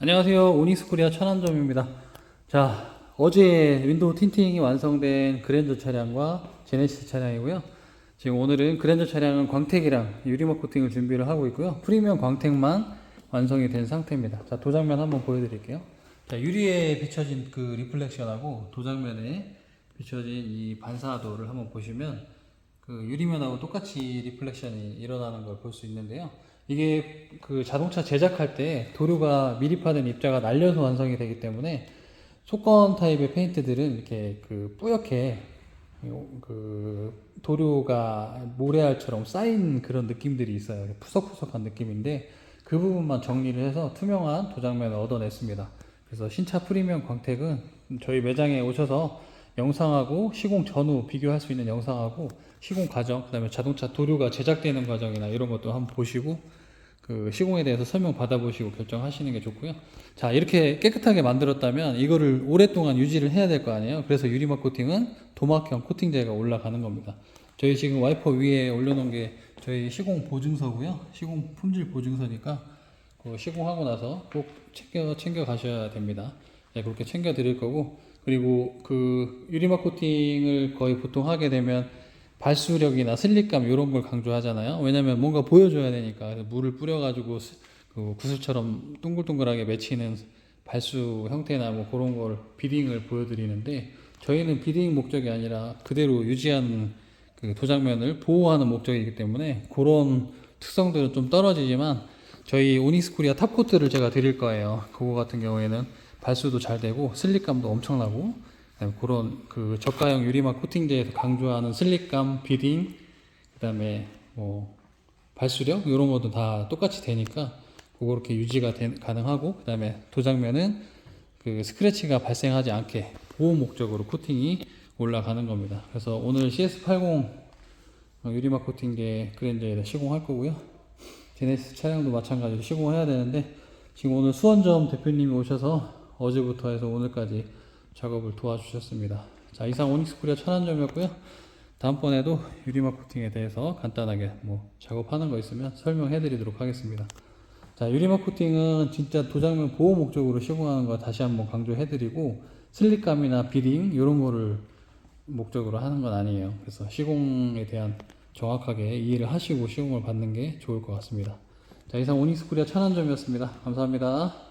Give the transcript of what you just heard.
안녕하세요. 오닉스코리아 천안점입니다. 자, 어제 윈도우 틴팅이 완성된 그랜저 차량과 제네시스 차량이고요. 지금 오늘은 그랜저 차량은 광택이랑 유리막 코팅을 준비를 하고 있고요. 프리미엄 광택만 완성이 된 상태입니다. 자, 도장면 한번 보여드릴게요. 자, 유리에 비춰진 그 리플렉션하고 도장면에 비춰진 이 반사도를 한번 보시면 그 유리면하고 똑같이 리플렉션이 일어나는 걸 볼 수 있는데요. 이게 그 자동차 제작할 때 도료가 미립화된 입자가 날려서 완성이 되기 때문에 속건 타입의 페인트들은 이렇게 그 뿌옇게 그 도료가 모래알처럼 쌓인 그런 느낌들이 있어요. 푸석푸석한 느낌인데 그 부분만 정리를 해서 투명한 도장면을 얻어냈습니다. 그래서 신차 프리미엄 광택은 저희 매장에 오셔서 영상하고 시공 전후 비교할 수 있는 영상하고 시공 과정, 그다음에 자동차 도료가 제작되는 과정이나 이런 것도 한번 보시고 그 시공에 대해서 설명 받아보시고 결정하시는 게 좋고요. 자 이렇게 깨끗하게 만들었다면 이거를 오랫동안 유지를 해야 될 거 아니에요. 그래서 유리막 코팅은 도막형 코팅제가 올라가는 겁니다. 저희 지금 와이퍼 위에 올려놓은 게 저희 시공 보증서고요. 시공 품질 보증서니까 그 시공하고 나서 꼭 챙겨 챙겨 가셔야 됩니다. 네, 그렇게 챙겨 드릴 거고 그리고 그 유리막 코팅을 거의 보통 하게 되면 발수력이나 슬립감 이런 걸 강조하잖아요. 왜냐면 뭔가 보여줘야 되니까 물을 뿌려가지고 스- 그 구슬처럼 동글동글하게 맺히는 발수 형태나 뭐 그런 걸 비딩을 보여드리는데 저희는 비딩 목적이 아니라 그대로 유지하는 그 도장면을 보호하는 목적이기 때문에 그런 특성들은 좀 떨어지지만 저희 오닉스 코리아 탑코트를 제가 드릴 거예요. 그거 같은 경우에는 발수도 잘 되고 슬립감도 엄청나고 그런 그 저가형 유리막 코팅제에서 강조하는 슬립감, 비딩, 그다음에 뭐 발수력 이런 것도 다 똑같이 되니까 그렇게 유지가 되- 가능하고 그다음에 도장면은 그 스크래치가 발생하지 않게 보호 목적으로 코팅이 올라가는 겁니다. 그래서 오늘 CS80 유리막 코팅제 그랜저에다 시공할 거고요. 제네시스 차량도 마찬가지로 시공을 해야 되는데 지금 오늘 수원점 대표님이 오셔서 어제부터 해서 오늘까지 작업을 도와주셨습니다. 자 이상 오닉스 코리아 천안점이었고요. 다음번에도 유리막 코팅에 대해서 간단하게 뭐 작업하는 거 있으면 설명해 드리도록 하겠습니다. 자 유리막 코팅은 진짜 도장면 보호 목적으로 시공하는 거 다시 한번 강조해 드리고 슬립감이나 비딩 이런 거를 목적으로 하는 건 아니에요. 그래서 시공에 대한 정확하게 이해를 하시고 시공을 받는 게 좋을 것 같습니다. 자 이상 오닉스 코리아 천안점이었습니다. 감사합니다.